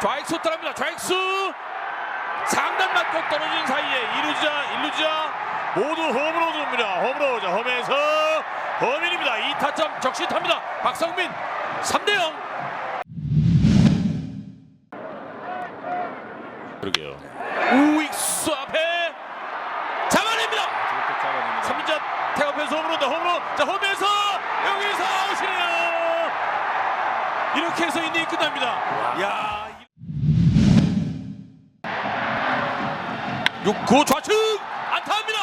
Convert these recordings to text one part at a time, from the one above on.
좌익수 따라합니다. 좌익수 상단 맞고 떨어진 사이에 이루자 일루자 모두 홈으로 들어옵니다. 홈으로 자 홈에서 허민입니다. 2타점 적시탑니다. 박성민 3대 0. 그러게요. 우익수 앞에 잡아냅니다. 3자 태업해서 홈으로 다 홈으로 자 홈에서 여기서 아웃이네요. 이렇게 해서 인닝이 끝납니다. 야. 6구 좌측 안타합니다.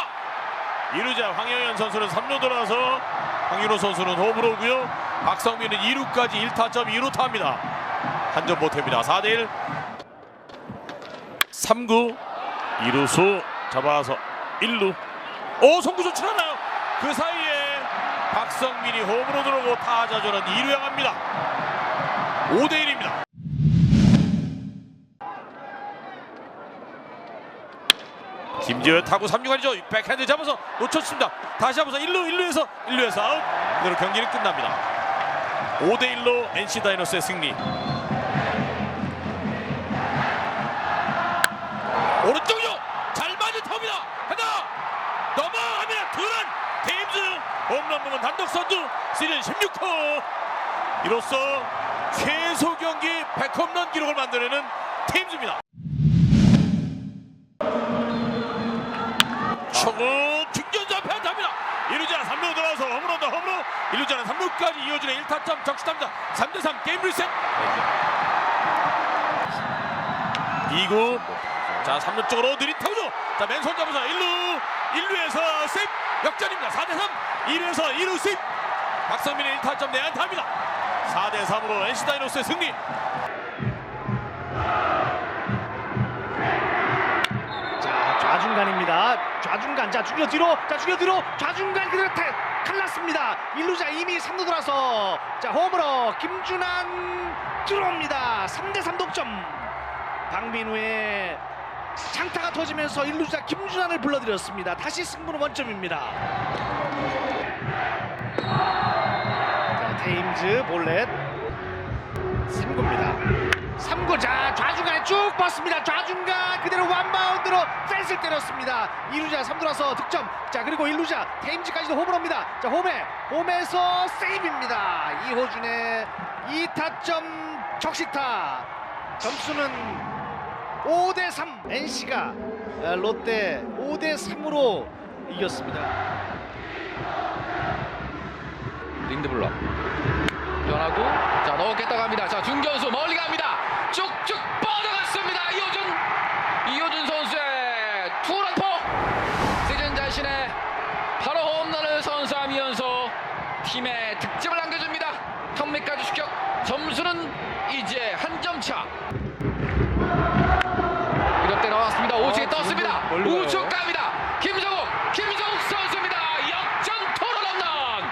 이루자 황영현 선수는 3루 돌아서 황윤호 선수는 홈으로 오고요. 박성민은 2루까지 1타점 2루타입니다. 한 점 못합니다. 4대 1. 3구 2루수 잡아서 1루 오 송구 좋지 않아요 그 사이에 박성민이 홈으로 들어오고 타자전은 2루 향합니다 5대1입니다 김지현 타구 3루간이죠. 백핸드 잡아서 놓쳤습니다. 다시 잡아서 1루 1루에서 1루에서 아웃. 그대로 경기는 끝납니다. 5대 1로 NC 다이노스의 승리. 오른쪽이요. 잘 맞은 톱니다. 하나 넘어갑니다. 두런. 테임즈 홈런 부분 단독 선두. 시즌 16호. 이로써 최소 경기 100홈런 기록을 만들어내는 테임즈입니다 1루자는 3루까지 이어지는 1타점 적시탑니다. 3대3 게임 리셋. 2구. 자 3루 쪽으로 느릿타구죠. 자 맨손 잡아서 1루 1루에서 세입 역전입니다. 4대3 2루에서 2루 세입 박성민의 1타점 내안타입니다. 4대3으로 NC 다이노스의 승리. 자 좌중간입니다. 좌중간. 자 중요 뒤로. 자 중요 뒤로. 좌중간 그대로 태, 칼났습니다. 일루자 이미 3루 돌아서 자 홈으로 김준환 들어옵니다. 3대3 독점. 박민우의 장타가 터지면서 일루자 김준환을 불러들였습니다. 다시 승부는 원점입니다. 자 테임즈 볼넷 3구입니다. 3구 자 좌중간에 쭉 뻗습니다. 좌중간 그대로 원바운드로 펜스를 때렸습니다. 2루자 3루라서 득점. 자 그리고 1루자 테임즈까지도 홈을 옵니다. 자 홈에 홈에서 세이브입니다. 이호준의 2타점 적시타. 점수는 5대3 NC가 롯데 5대3으로 이겼습니다. 린드블럭 변하고 자 넣겠다고 합니다. 자 중견수 멀리 갑니다. 쭉쭉 뻗어갔습니다. 이호준 이호준 선수의 투런포! 시즌 자신의 바로 홈런을 선사하면서 팀에 득점을 남겨줍니다. 턱밑까지 추격. 점수는 이제 한 점 차. 이럴 때 나왔습니다. 오직에 떴습니다. 멀리 가요. 우측 갑니다. 김정욱 김정욱 선수입니다. 역전 토론 홈런.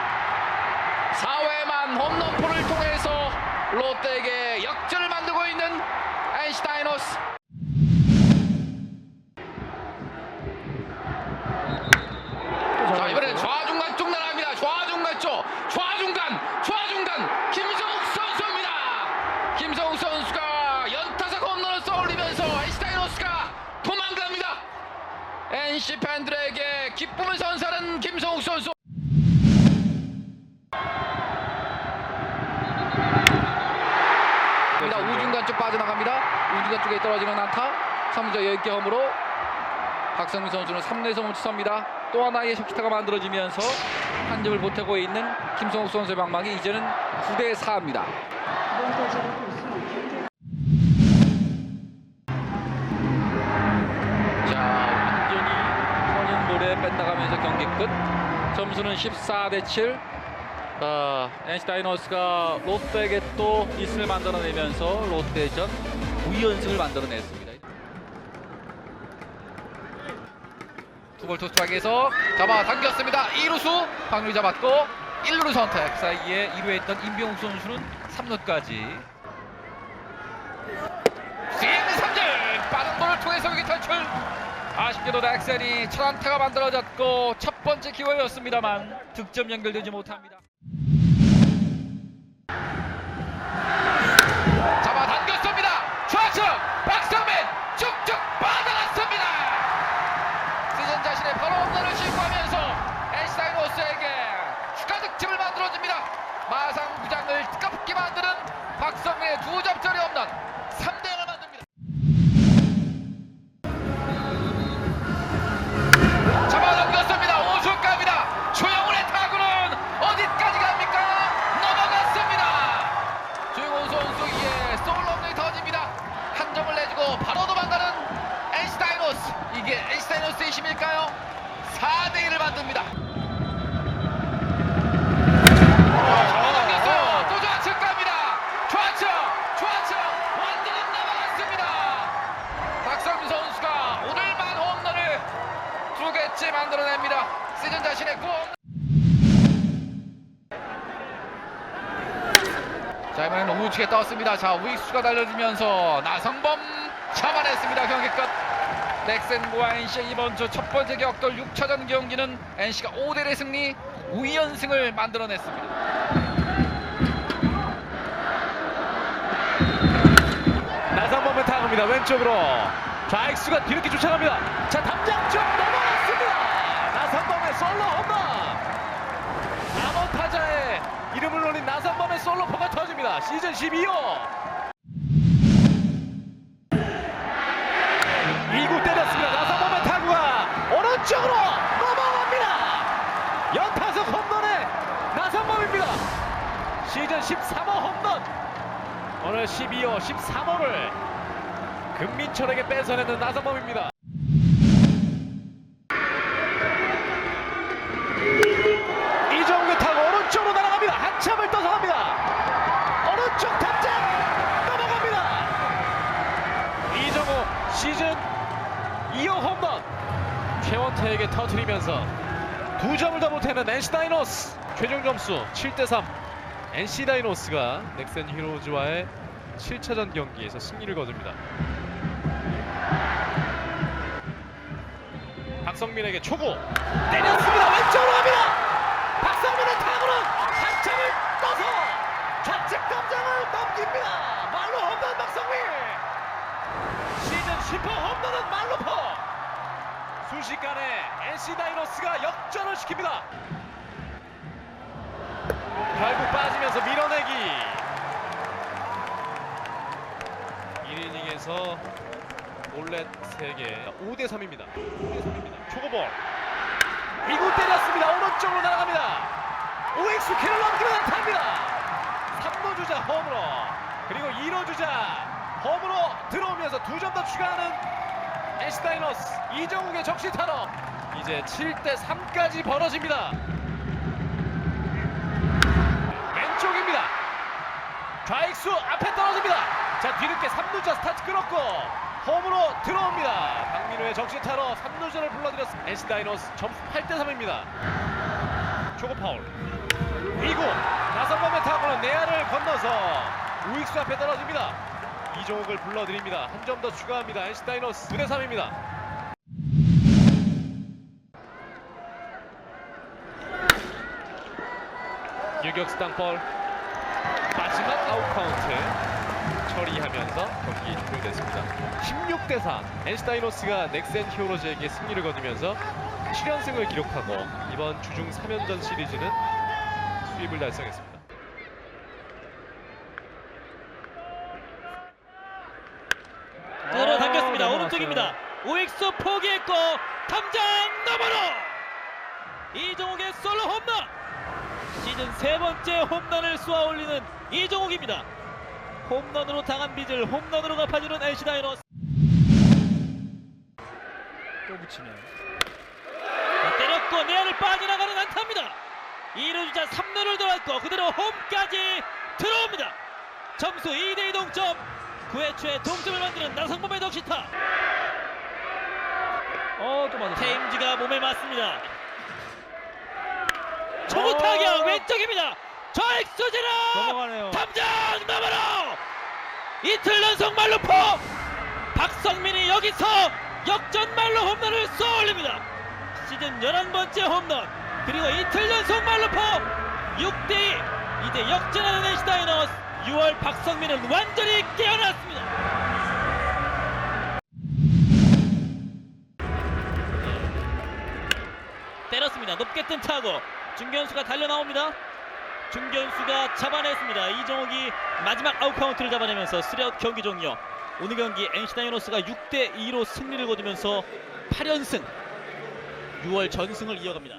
4회만 홈런포를 통해서 롯데에게 역전을 만들고 있는 다이노스. 자 이번에는 좌중간 쪽 날아갑니다. 좌중간 쪽. 좌중간 좌중간. 김성욱 선수입니다. 김성욱 선수가 연타석 홈런을 쏘올리면서 다이노스가 도망갑니다. NC 팬들에게 기쁨을 선사하는 김성욱 선수 입니다. 우중간 쪽 빠져나갑니다. 쪽에 떨어지는 안타. 3자 10개 홈으로 박성민 선수는 3내에서 멈추섭니다. 또 하나의 적시타가 만들어지면서 한 점을 보태고 있는 김성욱 선수의 방망이 이제는 9대 4입니다. 자, 완전히 선인볼에 뺀다가면서 경기 끝. 점수는 14대 7. 아, NC 다이노스가 롯데에게 또 미스를 만들어내면서 롯데전 9연승을 만들어냈습니다. 투볼 투스트라이크에서 잡아 당겼습니다. 2루수 박률 잡았고 1루를 선택 사이에 2루에 있던 임병욱 선수는 3루까지 스윙 3점 빠른 볼을 통해서 여기 탈출 아쉽게도 넥센이 첫 안타가 만들어졌고 첫 번째 기회였습니다만 득점 연결되지 못합니다. 4대 1을 만듭니다. 잡아당겼어요. 또 좌측 갑니다. 좌측, 좌측 완전히 넘어갔습니다. 박성민 선수가 오늘만 홈런을 두 개째 만들어냅니다. 시즌 자신의 9홈런. 자 이번에는 우측에 떴습니다. 자 우익수가 달려주면서 나성범 잡아냈습니다. 경기 끝. 넥센과 NC의 이번 주 첫 번째 격돌 6차전 경기는 NC가 5대1의 승리 5연승을 만들어냈습니다. 나성범의 타구입니다. 왼쪽으로 좌익수가 뒤늦게 쫓아갑니다. 자 담장 쪽 넘어갔습니다. 나성범의 솔로 홈런. 남원 타자의 이름을 올린 나성범의 솔로 포가 터집니다. 시즌 12호. 시즌 13호 홈런. 오늘 12호 13호를 금민철에게 뺏어내는 나성범입니다. 이정규 타고 오른쪽으로 날아갑니다. 한참을 떠서 갑니다. 오른쪽 탑장 넘어갑니다. 이정우 시즌 2호 홈런 최원태에게 터뜨리면서 두 점을 더 못하는 NC 다이노스 최종 점수 7대3 NC 다이노스가 넥센 히로즈와의 7차전 경기에서 승리를 거둡니다. 박성민에게 초구 때렸습니다. 왼쪽으로 갑니다. 박성민의 타구는 한참을 떠서 좌측 담장을 넘깁니다. 말로 홈런 박성민. 시즌 10호 홈런은 말로 퍼. 순식간에 NC 다이노스가 역전을 시킵니다. 결국 빠지면서 밀어내기. 1이닝에서 올렛 3개. 5대 3입니다. 5대 3입니다. 초고볼. 2구 때렸습니다. 오른쪽으로 날아갑니다. 오익수 캐를 넘기면 안타입니다. 3루 주자 홈으로. 그리고 2루 주자 홈으로 들어오면서 두 점 더 추가하는 에스다이너스. 이정욱의 적시타로 이제 7대 3까지 벌어집니다. 좌익수 앞에 떨어집니다. 자 뒤늦게 3루자 스타트 끊었고 홈으로 들어옵니다. 박민호의 적시타로 3루자를 불러들였습니다. NC 다이노스 점수 8대 3입니다. 초고 파울. 2구 나성범의 타구는 내야를 건너서 우익수 앞에 떨어집니다. 이종욱을 불러드립니다. 한 점 더 추가합니다. NC 다이노스 9대 3입니다. 유격수 땅볼 마지막 아웃 카운트 처리하면서 경기 종료됐습니다. 16대 4 NC 다이노스가 넥센 히어로즈에게 승리를 거두면서 7연승을 기록하고 이번 주중 3연전 시리즈는 수입을 달성했습니다. 끌어당겼습니다. 아, 오른쪽입니다. 오익수 포기했고 탐장 너머로 이종욱의 솔로 홈런 시즌 세 번째 홈런을 쏘아 올리는 이종욱입니다. 홈런으로 당한 빚을 홈런으로 갚아주는 NC 다이노스. 또 붙이네요. 자, 때렸고 내야를 빠져나가는 안타입니다. 2루 주자 3루를 돌았고 그대로 홈까지 들어옵니다. 점수 2대2 동점. 9회 초에 동점을 만드는 나성범의 덕시타. 어, 또 맞았어. 테임즈가 몸에 맞습니다. 초구 어. 타격 왼쪽입니다. 좌익수지로 넘어가네요. 탐장 너머로 이틀 연속 말루포 박성민이 여기서 역전 말로 홈런을 쏘아 올립니다. 시즌 11번째 홈런 그리고 이틀 연속 말루포 6대2 이제 역전하는 NC 다이너스 6월 박성민은 완전히 깨어났습니다. 때렸습니다. 높게 뜬 타고 중견수가 달려 나옵니다. 중견수가 잡아냈습니다. 이정욱이 마지막 아웃 카운트를 잡아내면서 3아웃 경기 종료. 오늘 경기 NC 다이노스가 6대 2로 승리를 거두면서 8연승 6월 전승을 이어갑니다.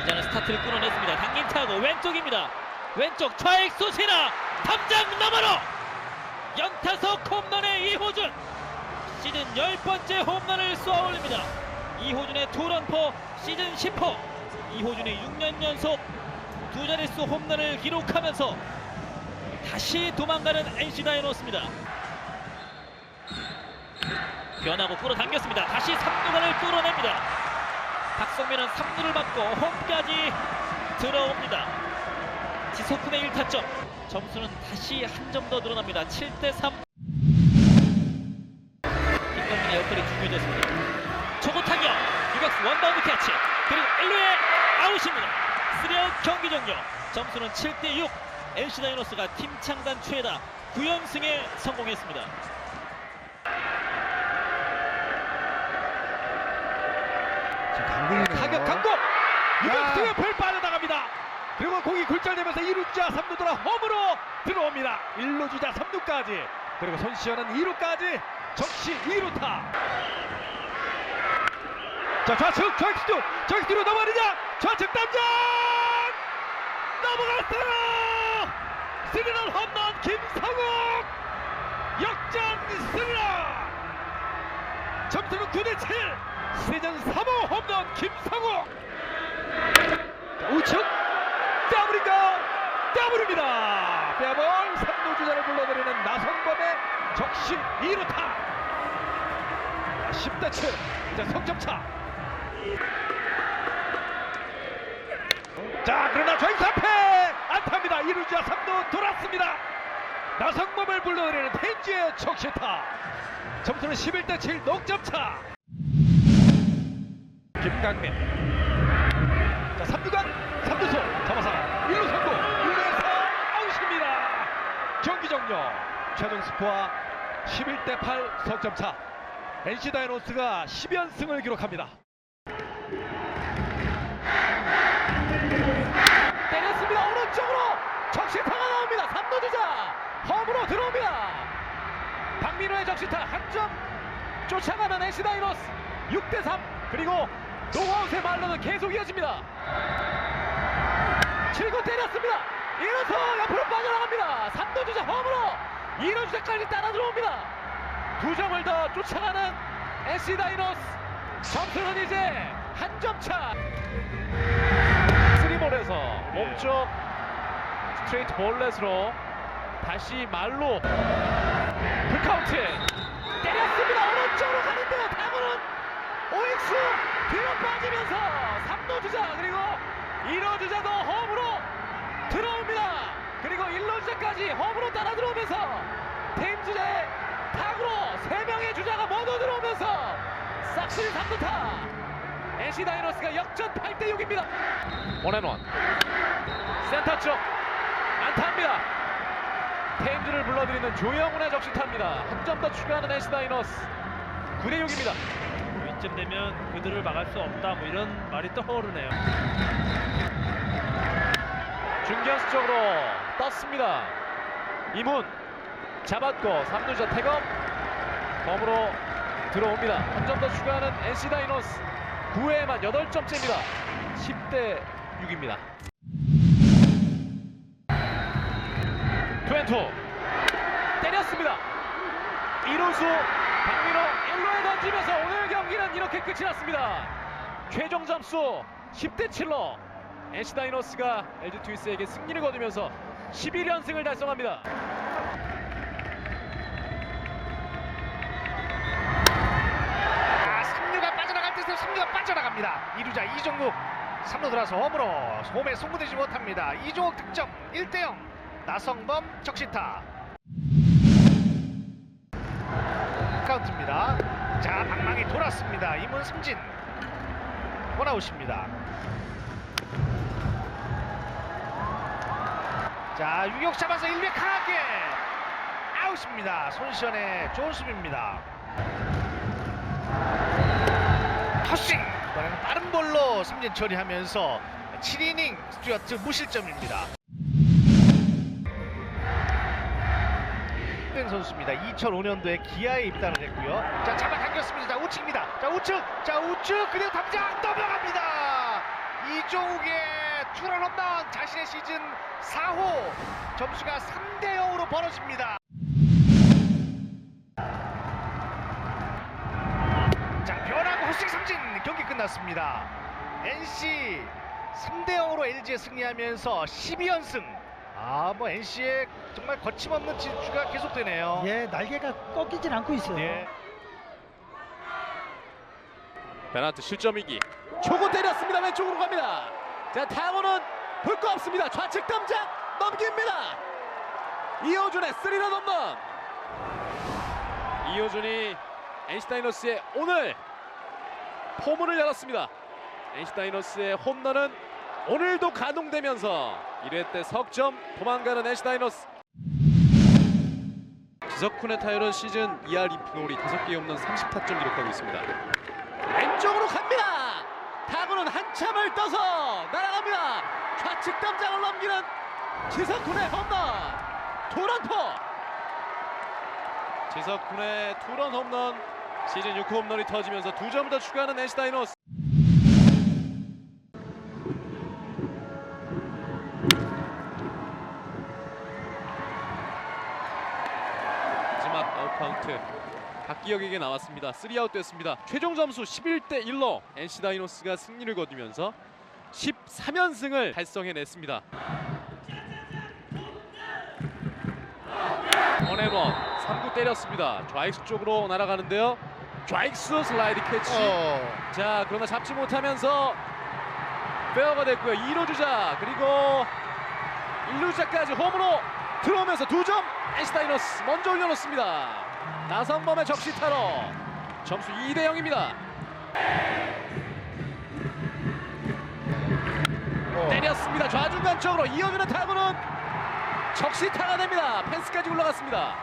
주자는 스타트를 끊어냈습니다. 당긴 타고 왼쪽입니다. 왼쪽 좌익수 시나 담장 너머로 연타석 홈런의 이호준 시즌 10번째 홈런을 쏘아 올립니다. 이호준의 투런포 시즌 10호 이호준의 6년 연속 두 자릿수 홈런을 기록하면서 다시 도망가는 NC 다이노스입니다. 변하고 끌어당겼습니다. 다시 3루간을 뚫어냅니다. 박성민은 3루를 받고 홈까지 들어옵니다. 지석훈의 1타점 점수는 다시 한 점 더 늘어납니다. 7대3 김강민의 역할이 중요해졌습니다. 초구 타격 유격수 원바운드 캐치. 그리고 1루에 아웃입니다. 3아웃 경기 종료. 점수는 7대6 NC 다이노스가 팀 창단 최다 9연승에 성공했습니다. 타격 강공 유격수 옆을 빠져나갑니다. 그리고 공이 굴절되면서 2루자 3루 돌아 홈으로 들어옵니다. 1루 주자 3루까지. 그리고 손시현은 2루까지. 적시 2루타 자 좌측 좌익수도 좌익수로 넘어가느냐 좌측 담장! 넘어갔어요! 스리런 홈런 김성욱! 역전 스리런 점수는 9대7 시즌 3호 홈런 김성우 자, 우측 더블인가? 더블입니다. 빼볼 3루 주자를 불러내리는 나성범의 적시 2루타. 10대7 이제 석점차 자 그러나 좌익 사패 안타입니다. 2루주자 3루 돌았습니다. 나성범을 불러내리는 텐지의 적시타. 점수는 11대 7 녹점차. 김강민. 자 3루간 3루소 잡아서 1루 성공. 1루에서 아웃입니다. 경기 종료. 최종 스코어 11대 8 석점차. NC 다이노스가 10연승을 기록합니다 오른쪽으로 적시타가 나옵니다 3루 주자 홈으로 들어옵니다 박민호의 적시타 한 점 쫓아가는 NC 다이노스 6대3 그리고 노아웃의 말로는 계속 이어집니다. 7구 때렸습니다. 1루수 옆으로 빠져나갑니다. 3루 주자 홈으로 2루 주자까지 따라 들어옵니다. 두 점을 더 쫓아가는 NC 다이노스. 점수는 이제 한 점차. 스리볼에서 몸쪽 스트레이트 볼넷으로 다시 말로 풀카운트. 때렸습니다. 오른쪽으로 가는데요. 타구는 오익수 뒤로 빠지면서 3루 주자 그리고 1루 주자도 홈으로 들어옵니다. 그리고 1루 주자까지 홈으로 따라 들어오면서 팀 주자의 타구로 3명의 주자가 모두 들어오면서 싹쓸이 3루타. NC 다이노스가 역전 8대 6입니다. 원앤원. 센터 쪽 안타입니다 테임즈를 불러들이는 조영훈의 적시타입니다 한 점 더 추가하는 NC 다이노스 9대 6입니다 이쯤 되면 그들을 막을 수 없다 뭐 이런 말이 떠오르네요. 중견수 쪽으로 떴습니다. 이문 잡았고 3루자 태검 덤으로 들어옵니다. 한 점 더 추가하는 NC 다이노스 9회만 8점째입니다. 10대 6입니다. 트웬투 때렸습니다. 이루수 박민호 1루에 던지면서 오늘 경기는 이렇게 끝이 났습니다. 최종 점수 10대 7로 NC 다이노스가 LG 트윈스에게 승리를 거두면서 11연승을 달성합니다. 자, 3루가 빠져나갈 때 3루가 빠져나갑니다. 2루자 이종국 3루 들어서 홈으로 홈에 송구되지 못합니다. 이종국 득점 1대0 나성범 적시타 카운트입니다. 자 방망이 돌았습니다. 이문 승진 원아웃입니다. 자 유격 잡아서 1루 강하게 아웃입니다. 손시현의 좋은 수비입니다. 터싱 이번에는 빠른 볼로 삼진 처리하면서 7이닝 스튜어트 무실점입니다. Ben 선수입니다. 2005년도에 기아에 입단을 했고요. 자 잡아당겼습니다. 자 우측입니다. 자 우측, 자 우측 그대로 담장 넘어갑니다. 이종욱의 투런 홈런 자신의 시즌 4호 점수가 3대 0으로 벌어집니다. 자 변화구 헛스윙 삼진 경기 끝났습니다. NC 3대 0으로 LG에 승리하면서 12연승. 아 뭐 NC의 정말 거침없는 질주가 계속되네요. 예, 날개가 꺾이질 않고 있어요. 예. 베나트 실점이기. 초구 때렸습니다. 왼쪽으로 갑니다. 자 타구는 볼 거 없습니다. 좌측 담장 넘깁니다. 이호준의 스리런 홈런 이호준이 NC 다이노스의 오늘 포문을 열었습니다. NC 다이노스의 홈런은 오늘도 가동되면서 1회 때 석점 도망가는 NC 다이노스 지석훈의 타율은 시즌 2할 2푼 5리 5개 없는 30타점 기록하고 있습니다 왼쪽으로 갑니다. 타구는 한참을 떠서 날아갑니다. 좌측 담장을 넘기는 지석훈의 홈런. 투런포. 지석훈의 투런 홈런. 시즌 6호 홈런이 터지면서 두 점을 더 추가하는 NC 다이노스. 아웃 카운트. 박기혁에게 나왔습니다. 3아웃 됐습니다. 최종 점수 11대 1로 NC 다이노스가 승리를 거두면서 13연승을 달성해냈습니다. 원앤원 3구 때렸습니다. 좌익수 쪽으로 날아가는데요. 좌익수 슬라이드 캐치. 어. 자 그러나 잡지 못하면서 페어가 됐고요. 2루 주자 그리고 1루 주자까지 홈으로 들어오면서 두점 NC 다이노스 먼저 올려놓습니다. 나성범의 적시 타로 점수 2대 0입니다. 때렸습니다. 좌중간 쪽으로 이어주는 타구는 적시타가 됩니다. 펜스까지 올라갔습니다.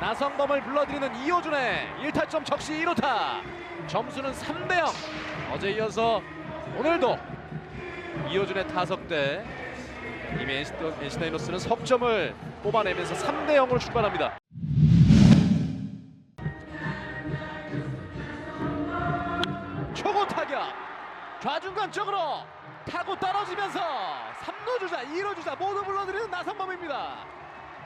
나성범을 불러들이는 이호준의 1타점 적시 1호타 점수는 3대 0 어제 이어서 오늘도 이호준의 타석대 이미 NC 다이노스는 석점을 뽑아내면서 3대 0으로 출발합니다. 좌중간 쪽으로 타고 떨어지면서 3루 주자 2루 주자 모두 불러들이는 나성범입니다.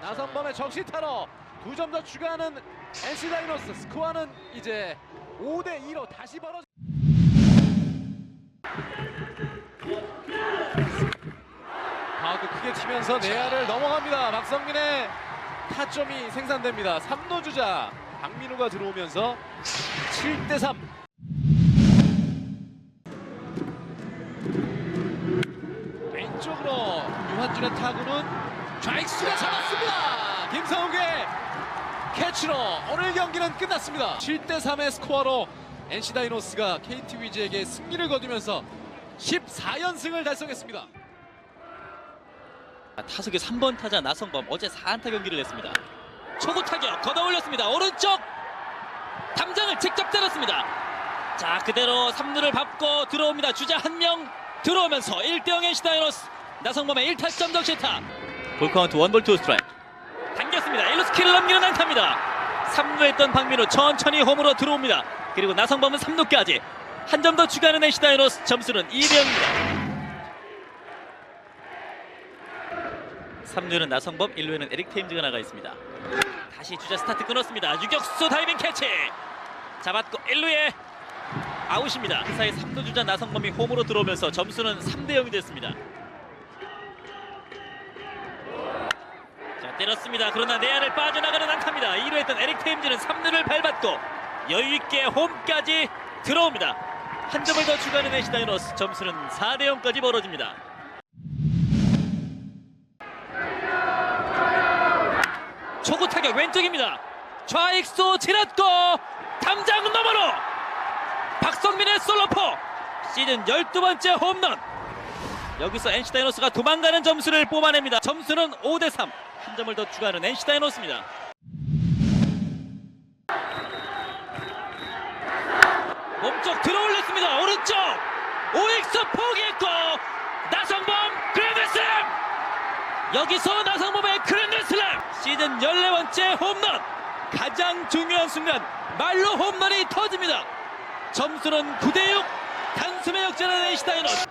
나성범의 적시타로 두점더 추가하는 NC 다이노스 스코어는 이제 5대 2로 다시 벌어져 파워도 크게 치면서 내야를 넘어갑니다. 박성민의 타점이 생산됩니다. 3루 주자 박민우가 들어오면서 7대 3 한준의 타구는 좌익수가 잡았습니다. 김성욱의 캐치로 오늘 경기는 끝났습니다. 7대 3의 스코어로 NC 다이노스가 KT 위즈에게 승리를 거두면서 14연승을 달성했습니다. 타석의 3번 타자 나성범 어제 4안타 경기를 냈습니다. 초구 타격 걷어 올렸습니다. 오른쪽 담장을 직접 때렸습니다. 자 그대로 3루를 밟고 들어옵니다. 주자 한 명 들어오면서 1대0 NC 다이노스 나성범의 1타점 덕시타 볼카운트 원볼 투 스트라이크 당겼습니다. 1루 스킬을 넘기는 안타입니다. 3루에 있던 박민우 천천히 홈으로 들어옵니다. 그리고 나성범은 3루까지 한 점 더 추가하는 NC 다이노스 점수는 2대0입니다. 3루는 나성범, 1루에는 에릭 테임즈가 나가 있습니다. 다시 주자 스타트 끊었습니다. 유격수 다이빙 캐치. 잡았고 1루에 아웃입니다. 그 사이 3루 주자 나성범이 홈으로 들어오면서 점수는 3대 0이 됐습니다. 때렸습니다. 그러나 내야를 빠져나가는 안타입니다. 2루에 있던 에릭 테임즈는 3루를 밟았고 여유 있게 홈까지 들어옵니다. 한 점을 더 추가하는 NC 다이노스 점수는 4대 0까지 벌어집니다. 초구 타격 왼쪽입니다. 좌익수 지났고 담장 너머로 박성민의 솔로포 시즌 12번째 홈런 여기서 NC 다이노스가 도망가는 점수를 뽑아냅니다. 점수는 5대 3. 한 점을 더 추가하는 NC 다이노스입니다. 몸쪽 들어올렸습니다. 오른쪽! 오익 오익수 포기했고 나성범 그랜드슬램! 여기서 나성범의 그랜드슬램! 시즌 14번째 홈런! 가장 중요한 순간 말로 홈런이 터집니다. 점수는 9대6 단숨에 역전하는 NC다이노스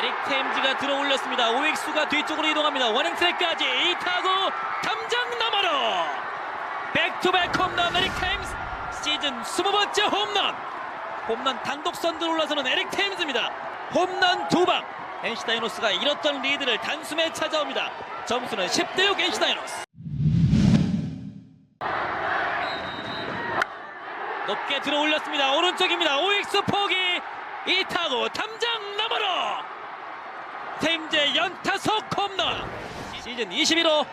에릭 테임즈가 들어올렸습니다. 오익수가 뒤쪽으로 이동합니다. 원행 트랙까지 이 타구 담장 너머로. 백투백 홈런 에릭 테임즈. 시즌 20번째 홈런. 홈런 단독 선두로 올라서는 에릭 테임즈입니다. 홈런 두방. NC 다이노스가 잃었던 리드를 단숨에 찾아옵니다. 점수는 10대6 NC 다이노스. 높게 들어 올렸습니다. 오른쪽입니다. 오익수 포기. 이 타구 담장 너머로 테임즈의 연타석 홈런 시즌 21호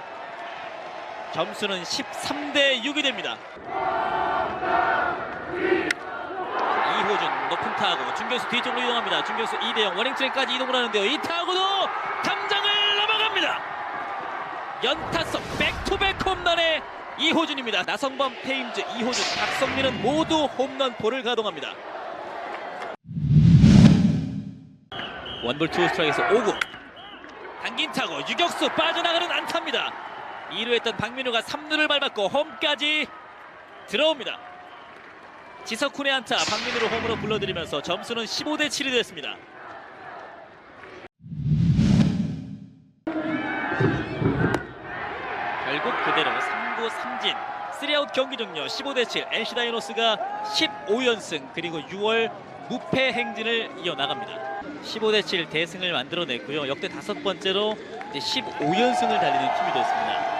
점수는 13대 6이 됩니다. 이호준 높은 타구 중교수 뒤쪽으로 이동합니다. 중교수 이대영 워닝트랙까지 이동을 하는데요. 이 타구도 담장을 넘어갑니다. 연타석 백투백 홈런의 이호준입니다. 나성범, 테임즈, 이호준, 박성민은 모두 홈런 볼을 가동합니다. 원볼 투 스트라이크에서 5구 당긴 타고 유격수 빠져나가는 안타입니다. 2루 했던 박민우가 3루를 밟았고 홈까지 들어옵니다. 지석훈의 안타 박민우를 홈으로 불러들이면서 점수는 15대 7이 됐습니다. 결국 그대로 3구 3진 3아웃 경기 종료 15대 7 NC 다이노스가 15연승 그리고 6월 무패 행진을 이어나갑니다. 15대 7 대승을 만들어냈고요. 역대 다섯 번째로 이제 15연승을 달리는 팀이 됐습니다.